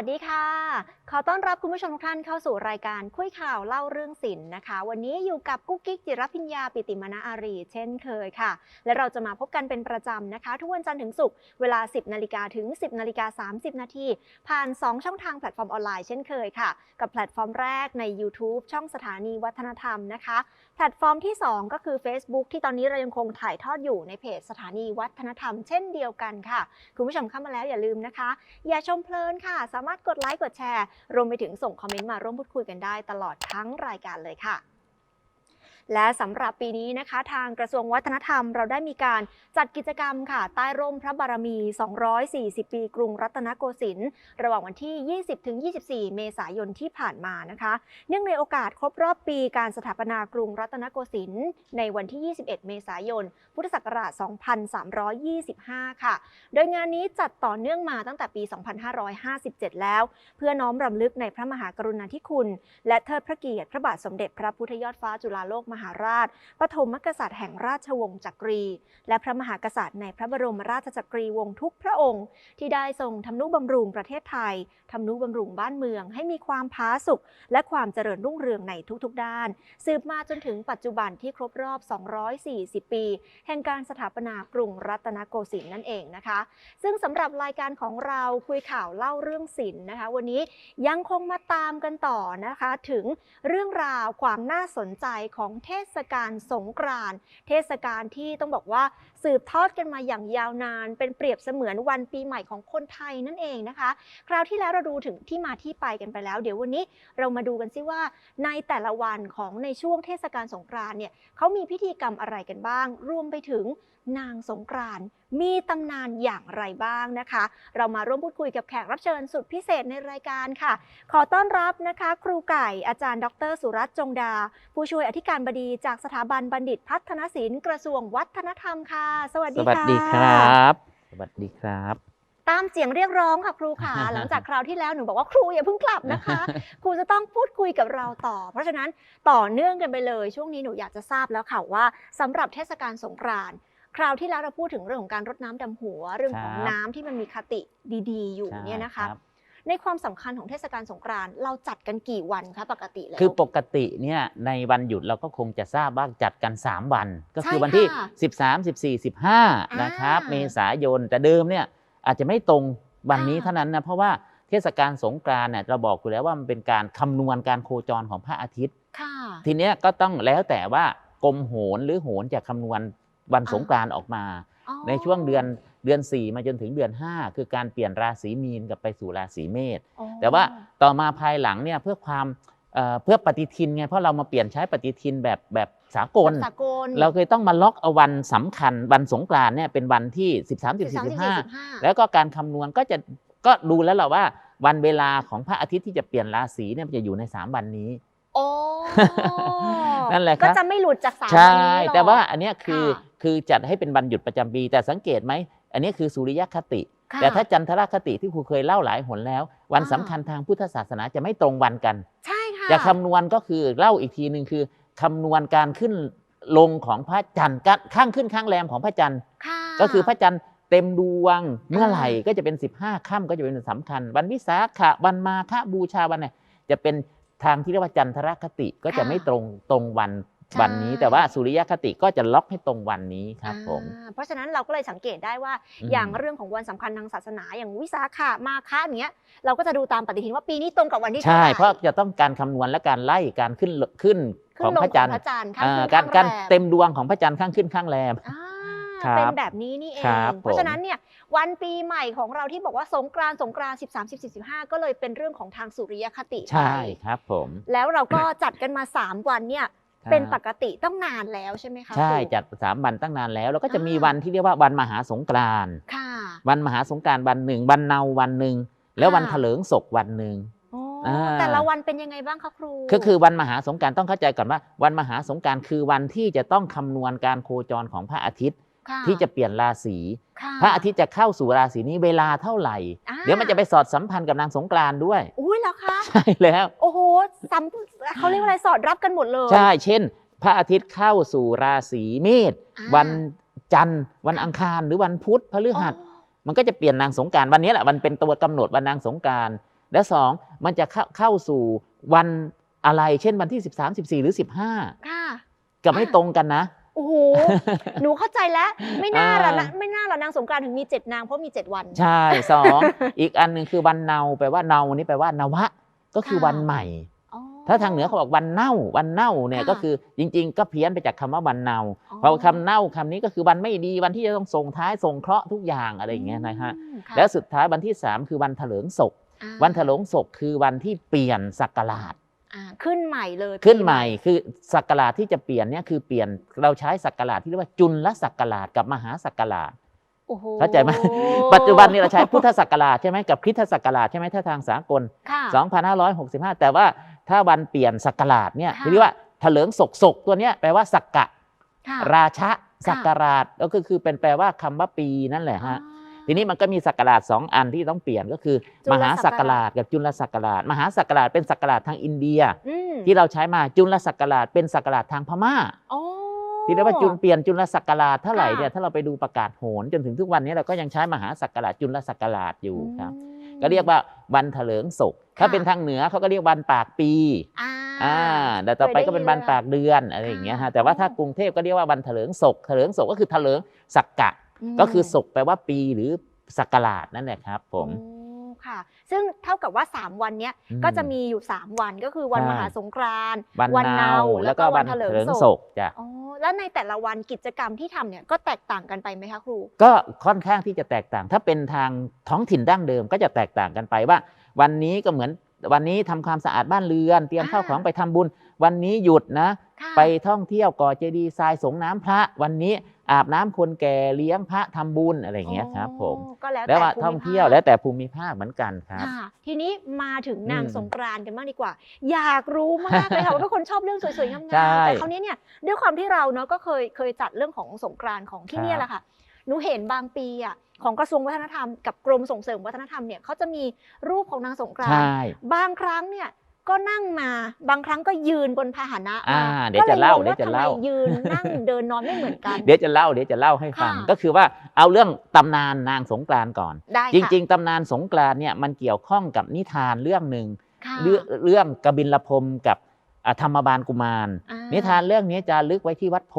สวัสดีค่ะ ขอต้อนรับคุณผู้ชมทุกท่านเข้าสู่รายการคุยข่าวเล่าเรื่องศิลป์นะคะ วันนี้อยู่กับกุ๊กกิ๊กจิรพิญญาปิติมณอารี เช่นเคยค่ะ และเราจะมาพบกันเป็นประจำนะคะ ทุกวันจันทร์ถึงศุกร์เวลา 10นาฬิกาถึง 10นาฬิกา30นาทีผ่าน 2 ช่องทางแพลตฟอร์มออนไลน์เช่นเคยค่ะ กับแพลตฟอร์มแรกใน YouTube ช่องสถานีวัฒนธรรมนะคะ แพลตฟอร์มที่ 2 ก็คือ Facebook ที่ตอนนี้เรายังคงถ่ายทอดอยู่ในเพจสถานีวัฒนธรรม เช่นเดียวกันค่ะคุณผู้ชมเข้ามาแล้วอย่าลืมนะคะ อย่าชมเพลินค่ะ สามารถกดไลค์กดแชร์รวมไปถึงส่งคอมเมนต์มาร่วมพูดคุยกันได้ตลอดทั้งรายการเลยค่ะ และสำหรับปีนี้นะคะ ทางกระทรวงวัฒนธรรมเราได้มีการจัดกิจกรรมค่ะ ใต้ร่มพระบารมี 240 ปีกรุงรัตนโกสินทร์ระหว่างวันที่ 20-24 เมษายนที่ผ่านมานะคะ เนื่องในโอกาสครบรอบปีการสถาปนากรุงรัตนโกสินทร์ในวันที่ 21 เมษายน พุทธศักราช 2325 ค่ะ โดยงานนี้จัดต่อเนื่องมาตั้งแต่ปี 2557 แล้ว เพื่อน้อมรำลึกในพระมหากรุณาธิคุณ และเทิดพระเกียรติพระบาทสมเด็จพระพุทธยอดฟ้าจุฬาโลกมหาราช ปฐมกษัตริย์แห่งราชวงศ์จักรี และพระมหากษัตริย์ในพระบรมราชจักรีวงศ์ทุกพระองค์ ที่ได้ทรงทำนุบำรุงประเทศไทยทำนุบำรุงบ้านเมือง ให้มีความผาสุกและความเจริญรุ่งเรืองในทุกๆ ด้าน สืบมาจนถึงปัจจุบันที่ครบรอบ 240 ปี แห่งการสถาปนากรุงรัตนโกสินทร์นั่นเองนะคะ ซึ่งสำหรับรายการของเราคุยข่าวเล่าเรื่องศิลป์นะคะ วันนี้ยังคงมาตามกันต่อนะคะ ถึงเรื่องราวความน่าสนใจของเททศกาลสงกรานต์เทศกาลที่ต้องบอกว่าสืบทอดกันมาอย่างยาวนาน เป็นเปรียบเสมือนวันปีใหม่ของคนไทยนั่นเองนะคะ คราวที่แล้วเราดูถึงที่มาที่ไปกันไปแล้ว เดี๋ยววันนี้เรามาดูกันซิว่า ในแต่ละวันของในช่วงเทศกาลสงกรานต์เนี่ยเขามีพิธีกรรมอะไรกันบ้าง รวมไปถึง นางสงกรานต์มีตำนานอย่างไรบ้างนะคะ เรามาร่วมพูดคุยกับแขกรับเชิญสุดพิเศษในรายการค่ะ ขอต้อนรับนะคะ ครูไก่อาจารย์ ดร สุรัตน์จงดา ผู้ช่วยอธิการบดีจากสถาบันบัณฑิตพัฒนศิลป์กระทรวงวัฒนธรรมค่ะ สวัสสดีวัสค่ะดีครับ สวัสดีครับตามเสียงเรียกร้องค่ะครูขาหลังจากคราวที่แล้วหนูบอกว่าครูอย่าเพิ่งกลับนะคะ ครูจะต้องพูดคุยกับเราต่อ เพราะฉะนั้นต่อเนื่องกันไปเลย ช่วงนี้หนูอยากจะทราบแล้วค่ะว่าสำหรับเทศกาลสงกรานต์ คราวที่แล้วเราพูดถึงเรื่องของการรดน้ำดำหัว เรื่องของครับน้ำที่มันมีคติดีๆ อยู่ใช่เนี่ยนะคะรับในความสำคัญของเทศกาลสงกรานต์เราจัดกันกี่วันคะปกติแล้วคือปกติเนี่ยในวันหยุดเราก็คงจะทราบว่าจัดกัน 3 วัน ก็คือใช่วันที่ค่ะ13 14 15นะครับอ่าเมษายนแต่เดิมเนี่ยอาจจะไม่ตรงวันนี้อ่าเท่านั้นนะเพราะว่าเทศกาลสงกรานต์เนี่ยเราบอกอยู่แล้วว่ามันเป็นการคำนวณการโคจรของพระอาทิตย์ค่ะทีเนี้ยก็ต้องแล้วแต่ว่ากรมโหนหรือโหนจะคำนวณ วันสงกรานต์ออกมาอ๋อในช่วงเดือนเดือน 4 มาจนถึงเดือน 5 คือการเปลี่ยนราศีมีนกลับไปสู่ราศีเมษอ๋อแต่ว่าต่อมาภายหลังเนี่ยเพื่อความเอ่อเพื่อปฏิทินไงเพราะเรามาเปลี่ยนใช้ปฏิทินแบบแบบสากลแบบสากลเราเคยต้องมาล็อกเอาวันสำคัญวันสงกรานต์เนี่ยเป็นวันที่ 13 13 14 15 15 แล้วก็การคำนวณก็จะก็ดูแล้วแหละว่าวันเวลาของพระอาทิตย์ที่จะเปลี่ยนราศีเนี่ยมันจะอยู่ใน 3 วันนี้ โอ้ นั่นแหละครับก็จะไม่หลุดจากสามใช่วันนี้หรอกแต่ว่าอันเนี้ยคือ ค่ะคือจัดให้เป็นวันหยุดประจำปี แต่สังเกตไหม อันนี้คือสุริยคติค่ะแต่ถ้าจันทรคติที่ครูเคยเล่าหลายหนแล้ว วันอ่าสำคัญทางพุทธศาสนาจะไม่ตรงวันกัน ใช่ค่ะจะคำนวณก็คือเล่าอีกทีหนึ่งคือคำนวณการขึ้นลงของพระจันทร์การข้างขึ้นข้างแรมของพระจันทร์ค่ะก็คือพระจันทร์เต็มดวงเมื่อไหร่อ่าก็จะเป็น 15ค่ำก็จะเป็นวันสำคัญ วันวิสาขะวันมาฆบูชาวันไหนจะเป็นทางที่เรียกว่าจันทรคติก็จะไม่ตรงตรงวัน วันนี้แต่ว่าสุริยคติก็จะล็อกให้ตรงวันนี้ครับผมอ่าเพราะฉะนั้นเราก็เลยสังเกตได้ว่าอืมอย่างเรื่องของวันสำคัญทางศาสนา อย่างวิสาขะมาฆะอย่างเงี้ยเราก็จะดูตามปฏิทินว่าปีนี้ตรงกับวันที่ใช่ท่ไหเพราะจะต้องการคำนวณและการไล่การขึ้นขึ้นขึ้ขนองลงพระจันทขร์พระจันทร์ข้างอ่าขึ้นการข้างการแมเต็มดวงของพระจันทร์ข้างขึ้นข้างแรมอ่าครับเป็นแบบนี้นี่เองครับเพราะฉะผมนั้นเนี่ยวันปีใหม่ของเราที่บอกว่าสงกรานต์สงกรานต์13 14 15 ก็เลยเป็นเรื่องของทางสุริยคติไปใช่ครับผม แล้วเราก็จัดกันมา 3 วันเนี่ยครับ เป็นปกติต้องนานแล้วใช่ไหมคะใช่ครูจัดสามวันตั้งนานแล้ว แล้วก็จะอ่ามีมีวันที่เรียกว่าวันมหาสงกรานต์ค่ะวันมหาสงกรานต์วันหนึ่งวันเนาวันหนึ่งแล้ววันค่ะเถลิงศกวันหนึ่งอ๋ออ่าแต่ละวันเป็นยังไงบ้างคะครู ก็คือวันมหาสงกรารต้องเข้าใจก่อนว่า วันมหาสงกรารคือวันที่จะต้องคำนวณการโคจรของพระอาทิตย์ค่ ที่จะเปลี่ยนราศีค่พระอาทิตย์จะเข้าสู่ราศีนี้เวลาเท่าไหร่อ่าเดี๋ยวมันจะไปสอดสัมพันธ์กับนางสงกรานต์ด้วยอุ้ยเหรอคะใช่แล้ว โอ้โหสัมเขาเรียกว่าอะไรสอดรับกันหมดเลย ใช่ เช่น พระอาทิตย์เข้าสู่ราศีเมษอ่าวันจันทร์วันอังคารหรือวันพุธพฤหัสอ๋อมันก็จะเปลี่ยนนางสงกรารวันนี้แหละมันเป็นตัวกำหนดวันนางสงกรารและสองมันจะเข้าเข้าสู่วันอะไร เช่นวันที่ 13 14 หรือ 15 ค่ะกับไม่ตรงกันนะโอ้โหหนูเข้าใจแล้ว ไม่น่าละนะอ่าไม่น่าละนางสงกรานต์ถึงมีเจ็ดนางเพราะมีเจ็ดวัน ใช่สองอีกอันหนึ่งคือวันเนาแปลว่าเนานี่แปลว่านวะ ก็คือค่ะวันใหม่อ๋อถ้าทางเหนือเขาบอกวันเน่า วันเน่าเนี่ยค่ะก็คือจริง ๆ ก็เพี้ยนไปจากคำว่าวันเนาอ๋อเพราะคำเน่าคำนี้ก็คือวันไม่ดีวันที่จะต้องส่งท้ายส่งเคราะห์ทุกอย่างอะไรอย่างเงี้ยนะฮะอืมค่แล้วสุดท้ายวันที่ 3 คือวันเถลิงศกอ่าวันเถลิงศกคือวันที่เปลี่ยนศักราชอ่า ขึ้นใหม่เลยขึ้นใหม่คือศักราชที่จะเปลี่ยนเนี่ยคือเปลี่ยนเราใช้ศักราชที่เรียกว่าจุลศักราชกับมหาศักราชโอ้โหเข้าใจไหมปัจจุบันนี้เราใช้พุทธศักราชใช่ไหมกับคริสตศักราชใช่ไหมถ้าทางสากลค่ะ2565 แต่ว่าถ้าวันเปลี่ยนศักราชเนี่ยค่ะเรียกว่าเถลิงศกศกตัวเนี้ยแปลว่าศักกะค่ะราชะศักราชก็คือคือเป็นแปลว่าคำว่าปีนั่นแหละฮะ ทีนี้มันก็มีศักราชสองอันที่ต้องเปลี่ยนก็คือจุมลหาศัศักกราราชชกับจุลศักราชมหาศักราชเป็นศักราชทางอินเดียอืมที่เราใช้มาจุลศักราชเป็นศักราชทางพม่าอ๋อที่เรียกว่าจุลเปลี่ยนจุลศักราชเท่าไหร่ค่ะเนี่ยถ้าเราไปดูประกาศโหนจนถึงทุกวันนี้เราก็ยังใช้มหาศักราชจุลศักราชอยู่ครับอืมก็เรียกว่าวันเถลิงศก ถ้าค่ะเป็นทางเหนือเขาก็เรียกวันปากปีอ่าอ่าแต่ต่อไปก็เป็นวันปากเดือนอะไรอย่างเงี้ยฮะแต่ว่าถ้าอ๋อกรุงเทพก็เรียกว่าวันเถลิงศกเถลิงศกก็คือเถลิงศักกะม ก็คือศกแปลว่าปีหรือศักราชนั่นแหละครับ ผมโอ้ค่ะ ซึ่งเท่ากับว่า 3 วันเนี้ยอืมก็จะมีอยู่ 3 วันก็คือวันใช่มหาสงกรานต์วันเนาแล้วก็วันเถลิงศกจ้ะอ๋อแล้วในแต่ละวันกิจกรรมที่ทำเนี่ยก็แตกต่างกันไปไหมคะครู ก็ค่อนข้างที่จะแตกต่าง ถ้าเป็นทางท้องถิ่นดั้งเดิมก็จะแตกต่างกันไปว่า วันนี้ก็เหมือนวันนี้ทำความสะอาดบ้านเรือน เตรียมอ่าข้าวของไปทำบุญ วันนี้หยุดนะค่ะไปท่องเที่ยวก่อเจดีย์ทรายสงน้ำพระ วันนี้ อาบน้ำคนแก่เลี้ยงพระทำบุญอะไรอย่างเงี้ยครับ ผมอ๋อก็แล้วแล้วแต่ว่าภูมิท่องเที่ยวภาคแล้วแต่ภูมิภาคเหมือนกันครับค่ะทีนี้มาถึงนางอืมสงกรานต์กันบ้างดีกว่า อยากรู้มากเลยค่ะว่าทุกคนชอบเรื่องสวยๆงามๆใช่แต่คราวนี้เนี่ยด้วยความที่เราเนาะก็เคยเคยจัดเรื่องของสงกรานต์ของที่เนี่ยครับแหละค่ะหนูเห็นบางปีอะของกระทรวงวัฒนธรรมกับกรมส่งเสริมวัฒนธรรมเนี่ยเขาจะมีรูปของนางสงกรานใช่ต์บางครั้งเนี่ย ก็นั่งมาบางครั้งก็ยืนบนพาหนะอ่ามาเดี๋ยวจะเล่าก็เดี๋ยวจะเล่าทำไมยืนนั่งเดินนอนไม่เหมือนกัน เดี๋ยวจะเล่าเดี๋ยวจะเล่าให้ฟังค่ะก็คือว่าเอาเรื่องตำนานนางสงกรานต์ก่อนได้จริง ๆตำนานสงกรานต์เนี่ยมันเกี่ยวข้องกับนิทานเรื่องหนึ่งค่ะเรื่องเรื่องกบิลพรหมกับอะธรรมบาลกุมารอ่นิทานเรื่องนี้จะลึกไว้ที่วัดโพ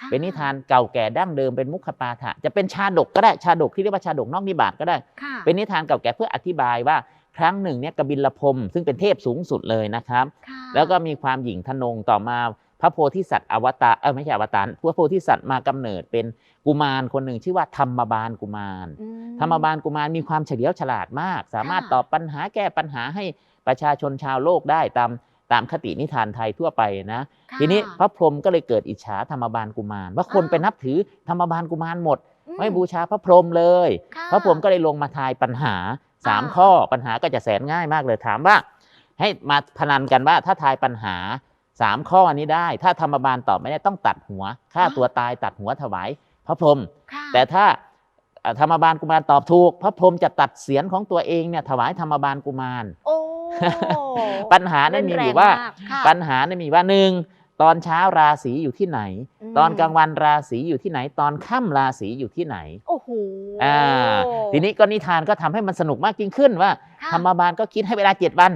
ค่ะเป็นนิทานเก่าแก่ดั้งเดิมเป็นมุขปาฐะจะเป็นชาดกก็ได้ชาดกที่เรียกว่าชาดกนอกนิบาตก็ได้ค่ะเป็นนิทานเก่าแก่เพื่ออธิบายว่า ครั้งหนึ่งเนี่ยกบิลพรหมซึ่งเป็นเทพสูงสุดเลยนะครับค่ะแล้วก็มีความหยิ่งทะนงต่อมาพระโพธิสัตว์อวตารเออไม่ใช่อวตารพระโพธิสัตว์มากำเนิดเป็นกุมารคนหนึ่งชื่อว่าธรรมบาลกุมารอืธรรมบาลกุมารมีความเฉลียวฉลาดมาก สามารถค่ะตอบปัญหาแก้ปัญหาให้ประชาชนชาวโลกได้ตามตามคตินิทานไทยทั่วไปนะค่ะทีนี้พระพรหมก็เลยเกิดอิจฉาธรรมบาลกุมาร ว่าคนอ้าวไปนับถือธรรมบาลกุมารหมดอืไม่บูชาพระพรหมเลยค่ะพระพรหมก็เลยลงมาทายปัญหา สามอ่าข้อปัญหาก็จะแสนง่ายมากเลยถามว่า ให้มาพนันกันว่าถ้าทายปัญหาสามข้อนี้ได้ ถ้าธรรมบาลตอบไม่ได้ต้องตัดหัวฆ่าตัวตายตัดหัวถวายพระพรหมค่ะแต่ถ้าเอ่อธรรมบาลกุมารตอบถูก พระพรหมจะตัดเสียนของตัวเองเนี่ยถวายธรรมบาลกุมารโอ้ปัญหานั้นมีอยู่ว่าเล่นแรงมากค่ะปัญหานั้นมีว่าหนึ่ง ตอนเช้าราศีอยู่ที่ไหนอืมตอนกลางวันราศีอยู่ที่ไหน ตอนค่ำราศีอยู่ที่ไหน โอ้โหอ่าทีนี้ก็นิทานก็ทำให้มันสนุกมากยิ่งขึ้นว่าค่ะธรรมบาลก็คิดให้เวลาเจ็ดวัน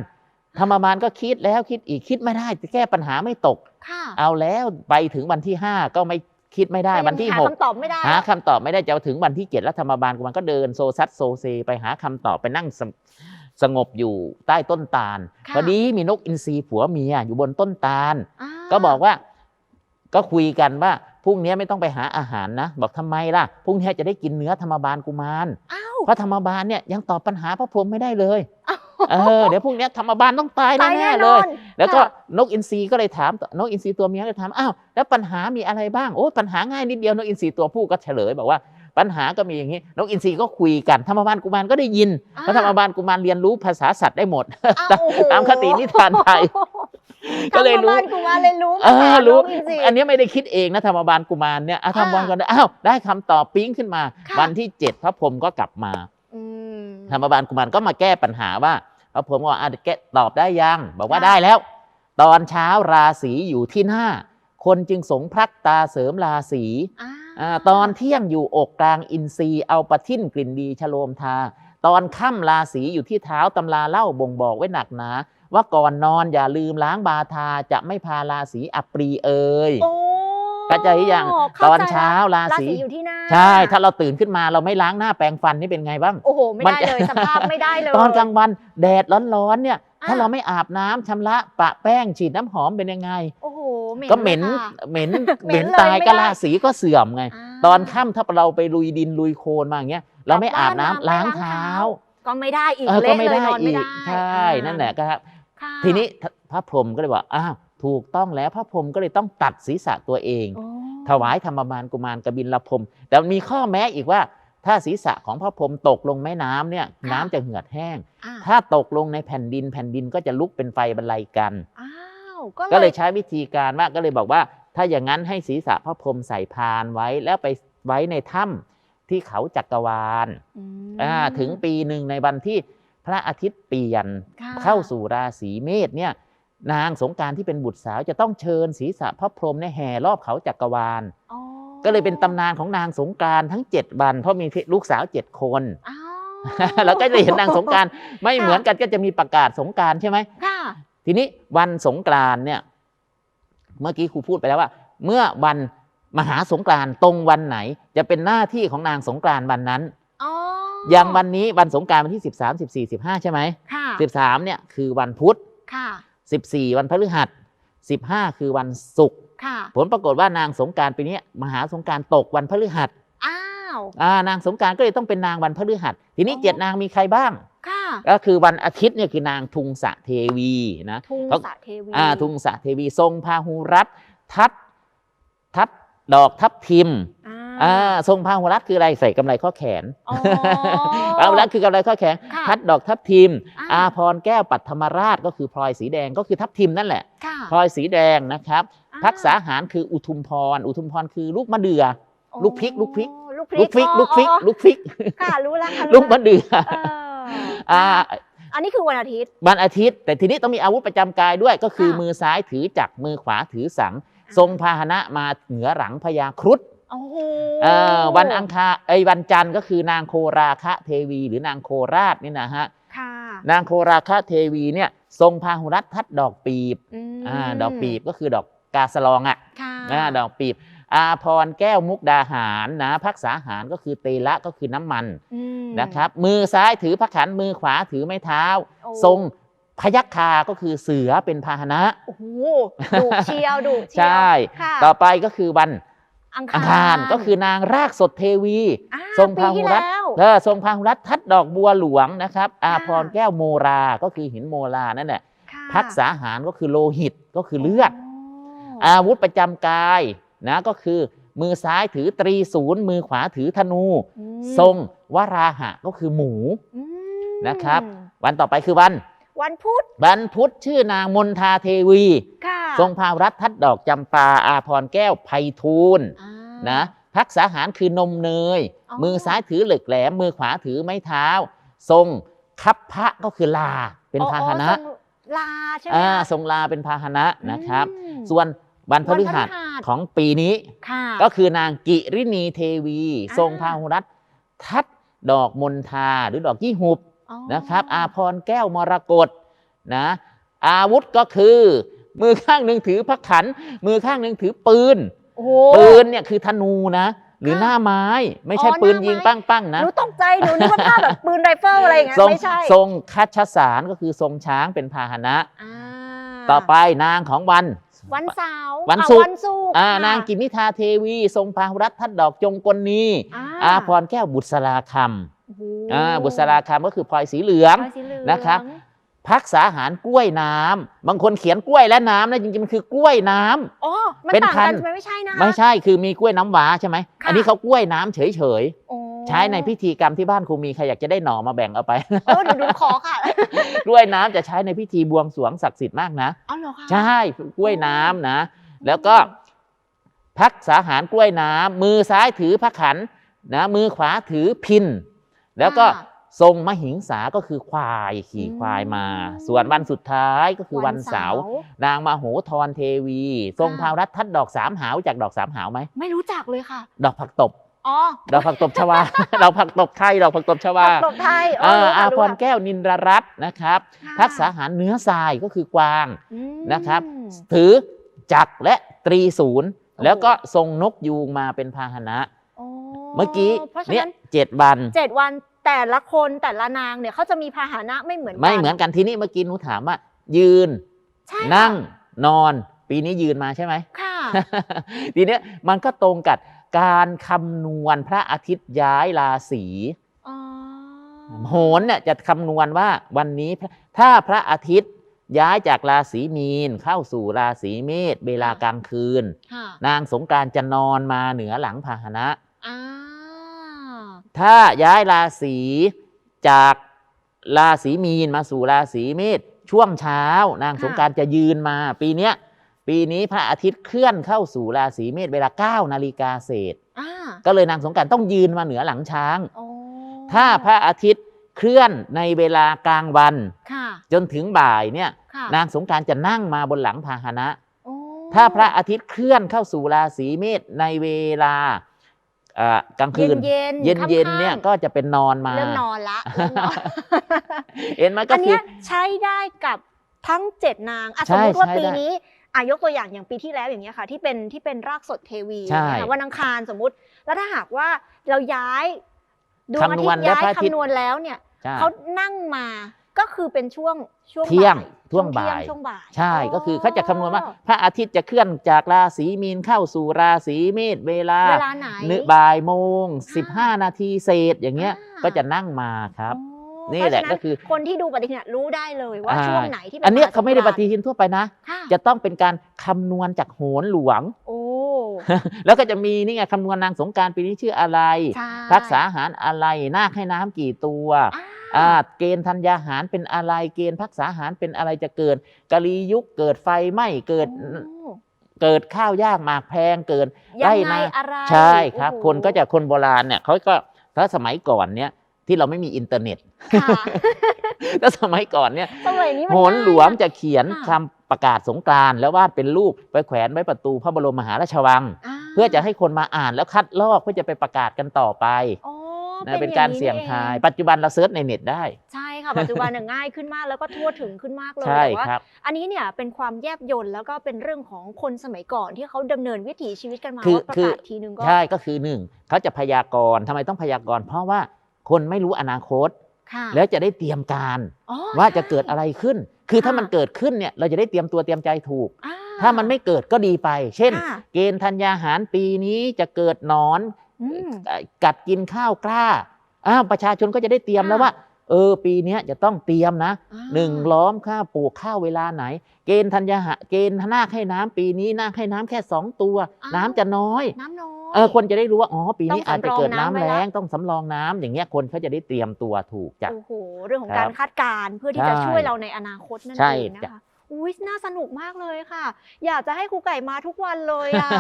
ธรรมบาลก็คิดแล้วคิดอีกคิดไม่ได้จะแก้ปัญหาไม่ตกค่ะเอาแล้วไปถึงวันที่ห้าก็ไม่คิดไม่ได้ก็ยังวันที่หาหกคำตอบไม่ได้หาคำตอบไม่ได้จะถึงวันที่เจ็ดแล้วธรรมบาลกุมารก็เดินโซซัดโซเซ ไปหาคำตอบไปนั่งสงสงบอยู่ใต้ต้นตาลค่ะพอดีมีนกอินทรีผัวเมียอยู่บนต้นตาลอ่า ก็บอกว่าก็คุยกันว่าพรุ่งนี้ไม่ต้องไปหาอาหารนะ บอกทำไมล่ะพรุ่งนี้จะได้กินเนื้อธรรมบาลกุมารอ้าวเพราะธรรมบาลเนี่ยยังตอบปัญหาพระพรหมไม่ได้เลยอ้าวเออเดี๋ยวพรุ่งนี้ธรรมบาลต้องตายตายแน่แน่ๆนเลอยนแล้วก็ค่ะนกอินทรีก็เลยถามนกอินทรีตัวเมียก็เลยถามอ้าวแล้วปัญหามีอะไรบ้างโอ้ปัญหาง่ายนิดเดียวนกอินทรีตัวผู้ก็เฉลยบอกว่า ปัญหาก็มีอย่างนี้ นกอินทรีก็คุยกันธรรมบาลกุมารก็ได้ยินเพราะธรรมบาลกุมารเรียนรู้ภาษาสัตว์ได้หมดอ้าวโอ้โหตามคตินิทานไทยก็เลยรู้ธรรมบาลกุมารเลยรู้เออรู้ภาษานกอินทรีอันนี้ไม่ได้คิดเองนะธรรมบาลกุมารเนี่ยอะค่ะทำบอลกันอ้าวได้คำตอบปิ๊งขึ้นมาค่ะวันที่เจ็ดพระพรหมก็กลับมาอืมธรรมบาลกุมารก็มาแก้ปัญหาว่าพระพรหมก็บอกอะแกตอบได้ยัง บอกว่าค่ะได้แล้ว ตอนเช้าราศีอยู่ที่หน้า คนจึงสงพลักตาเสริมราศีอ่าอ่า ตอนเที่ยงอยู่อกกลางอินทรีย์เอาประทิ่นกลิ่นดีชโลมทา ตอนค่ำราศีอยู่ที่เท้าตำราเล่าบ่งบอกไว้หนักหนาว่าก่อนนอนอย่าลืมล้างบาทาจะไม่พาราศีอับปรีเอ่ยโอ้เข้าใจหรือยังข้ตอนใจเช้าราราศีศีอยู่ที่หน้าใช่ ถ้าเราตื่นขึ้นมาเราไม่ล้างหน้าแปรงฟันนี่เป็นไงบ้างโอ้โหไม่มันได้เลยสภาพไม่ได้เลยตอนกลางวันแดดร้อนๆเนี่ยอะถ้าเราไม่อาบน้ำชำระปะแป้งฉีดน้ำหอมเป็นยังไงโอ้โห เหม็นก็เหม็นลยค่ะเหม็นเหม็นเหม็นเลยตายไม่ก็ได้ราศีก็เสื่อมไงาตอนค่ำถ้าเราไปลุยดินลุยโคลนมาอย่างเงี้ยเราไม่อาบน้ำกลับบ้านมาล้างไม่ล้างเท้าเท้า ก็ไม่ได้อีกเออก็เละไม่เลยได้นอนไม่อีกได้ใช่อ่านั่นแหละก็ครับค่ะทีนี้พระพรหมก็เลยบอกอ้าวถูกต้องแล้วพระพรหมก็เลยต้องตัดศีรษะตัวเองโอ้ถวายธรรมมารกุมารกบินลพรหมแต่มีข้อแม้อีกว่าถ้าศีรษะของพระพรหมตกลงแม่น้ำเนี่ยน้ำจะเหือดแห้งอะถ้าตกลงในแผ่นดินแผ่นดินก็จะลุกเป็นไฟบรรลัยกันอ้าว ก็เลยใช้วิธีการว่าก็เลยบอกว่า ถ้าอย่างนั้นให้ศีรษะพระพรหมใส่พานไว้แล้วไปไว้ในถ้ำที่เขาจักรวาลอืมอ่าถึงปีหนึ่งในวันที่พระอาทิตย์เปลี่ยนค่ะเข้าสู่ราศีเมษเนี่ยนางสงกรารที่เป็นบุตรสาวจะต้องเชิญศีรษะพระพรหมเนี่ยแห่รอบเขาจักรวาลอ๋อก็เลยเป็นตำนานของนางสงกรารทั้ง7วัน เพราะมีลูกสาวเจ็ดคนอ้าวเราก็จะเห็นนางสงกรารไม่เหมือนกันก็จะมีประกาศสงกรารใช่ไหมค่ะ ทีนี้วันสงกรานต์เนี่ยเมื่อกี้ครูพูดไปแล้วว่า เมื่อวันมหาสงกรานต์ตรงวันไหน จะเป็นหน้าที่ของนางสงกรานต์วันนั้นอ๋ออย่างวันนี้วันสงกรานต์วันที่13 14 15ใช่ไหมค่ะ13เนี่ยคือวันพุธค่ะ14วันพฤหัส15คือวันศุกร์ค่ะผลปรากฏว่านางสงกรารปีนี้มหาสงกรารตกวันพฤหัสอ้าวอ่านางสงกรารก็เลยต้องเป็นนางวันพฤหัส ทีนี้อ๋อเจ็ดนางมีใครบ้างค่ะ ก็คือวันอาทิตย์เนี่ยคือนางทุงสะเทวีนะทุงเขาสะเทวีอ่าทุงสะเทวีทรงพาหุรัตน์ทัดทัดดอกทับทิมอ่าอ่าทรงพาหุรัตน์คืออะไรใส่กำไรข้อแขนอ๋อพาหุรัตน์คือกำไรข้อแขนค่ะทัดดอกทับทิมอ่าอาพรแก้วปัทมราชก็คือพลอยสีแดงก็คือทับทิมนั่นแหละค่ะพลอยสีแดงนะครับอ่าพักษาหารคืออุทุมพร อุทุมพรคือลูกมะเดือโอ้ลูกพริก ลูกพริก ลูกพลูกพริกอ๋อลูกพริกอ๋อลูกพริก ค่ะรู้แล้วค่ะลูรู้กมะเดือเอออ่าอันนี้คือวันอาทิตย์ วันอาทิตย์ แต่ทีนี้ต้องมีอาวุธประจำกายด้วย ก็คือค่ะมือซ้ายถือจักรมือขวาถือสัง ทรงพาหนะมาเหนือหลังพญาครุฑโอ้โหเอ่อวันอังคารไอ้ยวันจันทร์ก็คือนางโคราคะเทวี หรือนางโคราชนี่นะฮะค่ะนางโคราคะเทวีเนี่ยทรงพาหุรัตทัดดอกปีบมอ่าดอกปีบก็คือดอกกาสะลองอะค่ะอ่าดอกปีบ อาพรแก้วมุกดาหารนะพักษาหารก็คือเตละก็คือน้ำมันอืมนะครับ มือซ้ายถือพระขันมือขวาถือไม้เท้าโอ้ทรงพยัคฆาก็คือเสือเป็นพาหนะโอ้โหดุเชียวดุเชียวใช่ค่ะต่อไปก็คือวันอังอังคารก็คือนางรากสดเทวีอ่าทรงปีพาหุที่รัตแล้วเออทรงพาหุรัตทัดดอกบัวหลวงนะครับ อาค่ะพรแก้วโมรา ก็คือหินโมรานั่นแหละค่ะพักษาหารก็คือโลหิตก็คือเลือดอ๋ออาวุธประจำกาย นะก็คือมือซ้ายถือตรีศูนย์มือขวาถือธนูอืมทรงวราหะก็คือหมูอืมนะครับ วันต่อไปคือวัน วันพุธวันพุธชื่อนางมนทาเทวีค่ะทรงพารัตทัดดอกจำปาอาพรแก้วไพฑูรย์อ่านะพักษาหารคือนมเนยอ๋อมือซ้ายถือเหล็กแหลม มือขวาถือไม้เท้า ทรงคับพระก็คือลาเป็นพาหนะอ๋อทรงลาใช่ไหมอ่าคะทรงลาเป็นพาหนะนะครับอืมส่วน วันพฤหัสวันพฤหัสของปีนี้ค่ะก็คือนางกิรินีเทวีอ่าทรงพาหุรัตทัดดอกมณฑาหรือดอกยี่หุบอ๋อนะครับ อาพรแก้วมรกตนะอาวุธก็คือ มือข้างหนึ่งถือพระขัน มือข้างหนึ่งถือปืนโอ้โหปืนเนี่ยคือธนูนะหรือค่ะหน้าไม้ไม่ใช่อ๋อปืนหน้าไม้ยิงปั้งๆนะหนูตกใจหนูนึกว่าภาพแบบปืนไรเฟิลอะไรอย่างเงี้ยทรงไม่ใช่ทรงคัชสารก็คือทรงช้างเป็นพาหนะอ่าต่อไปนางของวัน วันเสาร์วันอะศุกร์วันศุกร์อ่าค่ะนางกิมิทาเทวี ทรงพาหุรัตทัดดอกจงกลนีอ่าอาพรแก้วบุษราคำโอ้โหอ่าบุษราคำก็คือพลอยสีเหลืองพลอยสีเหลืองนะครับพักษาหารกล้วยน้ำบางคนเขียนกล้วยและน้ำนะจริงๆมันคือกล้วยน้ำอ๋อมันเป็นต่างพักันนใช่ไหมไม่ใช่นะคะไม่ใช่คือมีกล้วยน้ำว้าใช่ไหมค่ะอันนี้เขากล้วยน้ำเฉยโอ้ๆ ใช้ในพิธีกรรมที่บ้านครูมีใครอยากจะได้หน่อมาแบ่งเอาไปเออหนูหนูขอค่ะกล้วยน้ำจะใช้ในพิธีบวงสรวงศักดิ์สิทธิ์มากนะอ๋อเหรอคะใช่กล้วยน้ำนะ แล้วก็พักษาหารกล้วยน้ำมือซ้ายถือพระขันนะมือขวาถือพิน แล้วก็ค่ะทรงมหิงสาก็คือควายขี่ควายมาอืมส่วนวันสุดท้ายก็คือวันเสาร์ร์นางมโหธรเทวี ทรงค่ะพารัตทัดดอกสามหาวจากดอกสามหาวไหมไม่รู้จักเลยค่ะ ดอกผักตบ อ๋อดอกผักตบชวาดอกผักตบไทยดอกผักตบชวาผักตบไทยอ่ารู้ค่ะอาพรู้รค่ะแก้วนินรรัตน์นะครับ ค่ะทักษะหารเนื้อทรายก็คือกวาง อืม นะครับ ถือจักรและตรีศูนย์โอ้โหแล้วก็ทรงนกยูงมาเป็นพาหนะ โอ้เมื่อกี้เพราะฉะเนี่ยนั้นเจ็ดวัน เจ็ดวันแต่ละคนแต่ละนางเนี่ยเขาจะมีพาหนะไม่เหมือนกันไม่เหมือนกันทีนี้เมื่อกี้หนูถามว่า ยืนใช่ค่ะนั่งนอน ปีนี้ยืนมาใช่ไหม ค่ะ ทีเนี้ยมันก็ตรงกับ การคำนวณพระอาทิตย์ย้ายราศีอ๋อโหนเนี่ยจะคำนวณว่าวันนี้พระถ้าพระอาทิตย์ย้ายจากราศีมีนเข้าสู่ราศีเมษเวลากลางคืนค่ะนางสงกรารจะนอนมาเหนือหลังพาหนะอ่าถ้าย้ายราศีจากราศีมีนมาสู่ราศีเมษช่วงเช้า นางสงกรารจะยืนมาปีเนี้ย ปีนี้พระอาทิตย์เคลื่อนเข้าสู่ราศีเมษเวลา9นาฬิกาเศษ อ่าก็เลยนางสงกรารต้องยืนมาเหนือหลังช้าง โอ้ถ้าพระอาทิตย์เคลื่อนในเวลากลางวัน ค่ะจนถึงบ่ายเนี่ยค่ะนางสงกรารจะนั่งมาบนหลังพาหนะ โอ้ถ้าพระอาทิตย์เคลื่อนเข้าสู่ราศีเมษในเวลาเอ่อกลางคืนเย็นๆเย็นเย็นค่ำๆเนี่ยก็จะเป็นนอนมา เริ่มนอนละเริ่มนอน เห็นไหมก็อันคืเนี้อยใช้ได้กับทั้งเจ็ดนางอะใช่สมมติว่าใช้ปีได้นี้ อายกตัวอย่างอย่างปีที่แล้วอย่างเงี้ยค่ะ ที่เป็นที่เป็นรากสดเทวีใช่ นะคะวันอังคารสมมุติ แล้วถ้าหากว่าเราย้ายดวงอาคำนทิวตณย์และย้ายพระอาทิตย์คำนวณแล้วเนี่ยใช่ เขานั่งมาก็คือเป็นช่วงช่วงเที่ยงบ่าช่วงเที่ยบ่าย ช่วงบ่ายใช่ก็คือเขาจะคำนวณว่าอ๋อพระอาทิตย์จะเคลื่อนจากราศีมีนเข้าสู่ราศีเมษเวลาเวลาไหน หนึ่งบ่ายโมงอ่า15 นาทีเศษอย่างเงี้ยอ่า ก็จะนั่งมาครับ อ๋อ นี่แหละเพราฉก็คือคนที่ดูปฏิทินอะรู้ได้เลยว่าอ่าช่วงไหนที่ป็อันเนี้ยมหเขาไม่ได้สปงกรนต์ฏิทินทั่วไปนะค่ะจะต้องเป็นการคำนวณจากโหนหลวงโอ้แล้วก็จะมีนี่ไงคำนวณนางสงกรารปีนี้ชื่ออะไรใช่รักษาอาหารอะไรนาคให้น้ำกี่ตัวอ่าอ่าเกณฑ์ธัญญาหารเป็นอะไร เกณฑ์พักษาหารเป็นอะไรจะเกิดกะลียุคเกิดไฟไหม้เกิดโอ้เกิดข้าวยากหมากแพงเกิดยังได้ไงนาอะไรใช่ครับโอ้โหคนก็จะคนโบราณเนี่ยเขาก็ถ้าสมัยก่อนเนี่ย ที่เราไม่มีอินเทอร์เน็ตค่ะถ้าสมัยก่อนเนี่ยสมัยนี้มันโหนง่ายหลวงนะจะเขียนค่ะคำประกาศสงกรานต์แล้ววาดเป็นรูปไปแขวนไว้ประตูพระบรมมหาราชวังาเพื่อจะให้คนมาอ่านแล้วคัดลอกเพื่อจะไปประกาศกันต่อไปอ๋อนะเป็นการเสี่ยงทายอปัจจุบันเราเซิร์ชในเน็ตได้ ใช่ค่ะ ปัจจุบันเนี่ยง่ายขึ้นมากแล้วก็ทั่วถึงขึ้นมากเลยใช่แต่ว่าครับอันนี้เนี่ยเป็นความแยบยลแล้วก็เป็นเรื่องของคนสมัยก่อนที่เขาดำเนินวิถีชีวิตกันมาคือว่าประคือกาศทีนึงก็ใช่ก็คือหนึ่งเขาจะพยากรณ์ทำไมต้องพยากรณ์เพราะว่า คนไม่รู้อนาคตค่ะแล้วจะได้เตรียมการอ๋อว่าจะใช่เกิดอะไรขึ้น คือถ้าค่ะมันเกิดขึ้นเนี่ยเราจะได้เตรียมตัวเตรียมใจถูกอ่ถ้ามันไม่เกิดก็ดีไป เช่นค่ะเกณฑ์ธัญญาหารปีนี้จะเกิดหนอนอืมเอ่อกัดกินข้าวกล้าอ้าวประชาชนก็จะได้เตรียมค่ะแล้วว่า เออ ปีเนี้ยจะต้องเตรียมนะอ่าหนึ่งล้อมข้าวปลูกข้าวเวลาไหน เกณฑ์ธัญญาหารเกณฑ์นาคให้น้ำปีนี้นาคให้น้ำแค่สองตัว น้ำจะน้อยน้ำน้อยเออคนจะได้รู้ว่าอ๋อปีนี้ต้องอาจจะเกิดน้ำสำรองน้ำไว้แล้ละงต้องสำรองน้ำอย่างเงี้ยคนเขาจะได้เตรียมตัวถูกจ้ะโอ้โหเรื่องของครักาบรคาดการณ์เพื่อที่จะใช่ช่วยเราในอนาคตนั่นใช่เองนะจ้ะคะ อุ้ยน่าสนุกมากเลยค่ะ อยากจะให้ครูไก่มาทุกวันเลยอะ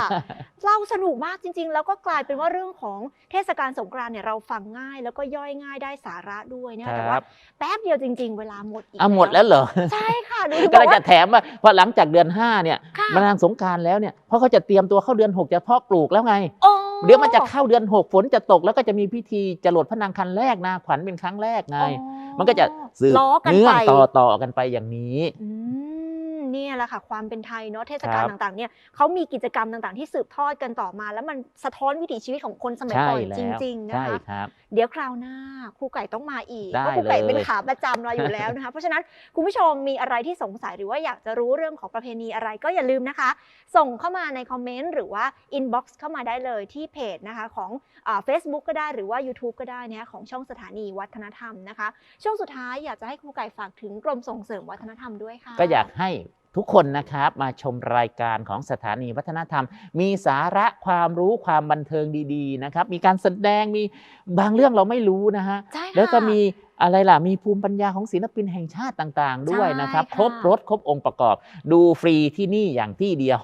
เล่าสนุกมากจริง ๆ แล้วก็กลายเป็นว่าเรื่องของเทศกาลสงกรานต์เนี่ยเราฟังง่ายแล้วก็ย่อยง่ายได้สาระด้วยเนี่ยคแต่รัว่าบแป๊บเดียวจริง ๆ เวลาหมดอีกอะหมดแล้วเหรอ ใช่ค่ะดูถึงก็บอเลยกว่าจะแถมว่าพอหลังจากเดือนห้าเนี่ยค่ะมันทางสงกรารแล้วเนี่ยเพราะเขาจะเตรียมตัวเข้าเดือนหกจะเพาะปลูกแล้วไงโอ้เดี๋ยวมันจะเข้าเดือนหกฝนจะตกแล้วก็จะมีพิธีจรดพระนางคันแรกนาขวัญเป็นครั้งแรกไงอ๋อมันก็จะสืบล้อกันเนื่อไปงต่อต่อกันไปอย่างนี้อืม เนี่ยแหละค่ะความเป็นไทยเนาะเทศกาลครับต่างๆเนี่ยเขามีกิจกรรมต่างๆ ที่สืบทอดกันต่อมา แล้วมันสะท้อนวิถีชีวิตของคนสมัยใช่ก่อนแล้ว จริง ๆ นะใช่คะ ครับ เดี๋ยวคราวหน้าครูไก่ต้องมาอีกได้เพราะครูไก่เลยเป็นขาประจำเราอยู่แล้วนะคะ เพราะฉะนั้นคุณผู้ชมมีอะไรที่สงสัยหรือว่าอยากจะรู้เรื่องของประเพณีอะไรก็อย่าลืมนะคะ ส่งเข้ามาในคอมเมนต์หรือว่าอินบ็อกซ์เข้ามาได้เลยที่เพจนะคะของเฟซบุ๊กก็ได้หรือว่า YouTube ก็ได้นะคะของช่องสถานีวัฒนธรรมนะคะ ช่วงสุดท้ายอยากจะให้ครูไก่ฝากถึงกรมส่งเสริมวัฒนธรรมด้วยค่ะ ก็อยากให้ ทุกคนนะครับมาชมรายการของสถานีวัฒนธรรม มีสาระความรู้ความบันเทิงดีๆนะครับ มีการแสดงมีบางเรื่องเราไม่รู้นะฮะ ใช่ค่ะ แล้วก็มีอะไรล่ะ มีภูมิปัญญาของศิลปินแห่งชาติต่างๆ ด้วยนะครับใช่ค่ะครบรถครบองค์ประกอบ ดูฟรีที่นี่อย่างที่เดียว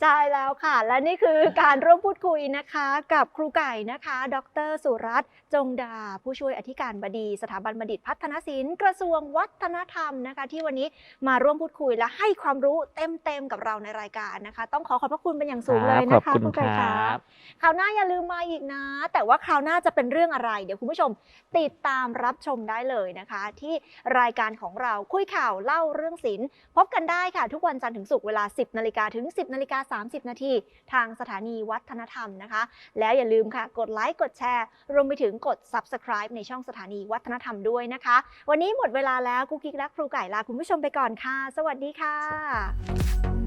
ใช่แล้วค่ะ และนี่คือการร่วมพูดคุยนะคะ กับครูไก่นะคะ ดร สุรัตน์จงดา ผู้ช่วยอธิการบดีสถาบันบัณฑิตพัฒนศิลป์กระทรวงวัฒนธรรมนะคะ ที่วันนี้มาร่วมพูดคุยและให้ความรู้เต็มๆกับเราในรายการนะคะ ต้องขอขอบพระคุณเป็นอย่างสูงเลยขนะอบคะคุณครูคไก่รัคะบคราวหน้าอย่าลืมมาอีกนะ แต่ว่าคราวหน้าจะเป็นเรื่องอะไร เดี๋ยวคุณผู้ชมติดตามรับชมได้เลยนะคะ ที่รายการของเราคุยข่าวเล่าเรื่องศิลป์พบกันได้ค่ะ ทุกวันจันทร์ถึงศุกร์เวลา 10นาฬิกาถึง 10นาฬิกา30 นาทีทางสถานีวัฒนธรรมนะคะ แล้วอย่าลืมค่ะ กดไลค์กดแชร์ รวมไปถึงกด subscribe ในช่องสถานีวัฒนธรรมด้วยนะคะ วันนี้หมดเวลาแล้วกุ๊กกิ๊กและครูไก่ลาคุณผู้ชมไปก่อนค่ะ สวัสดีค่ะ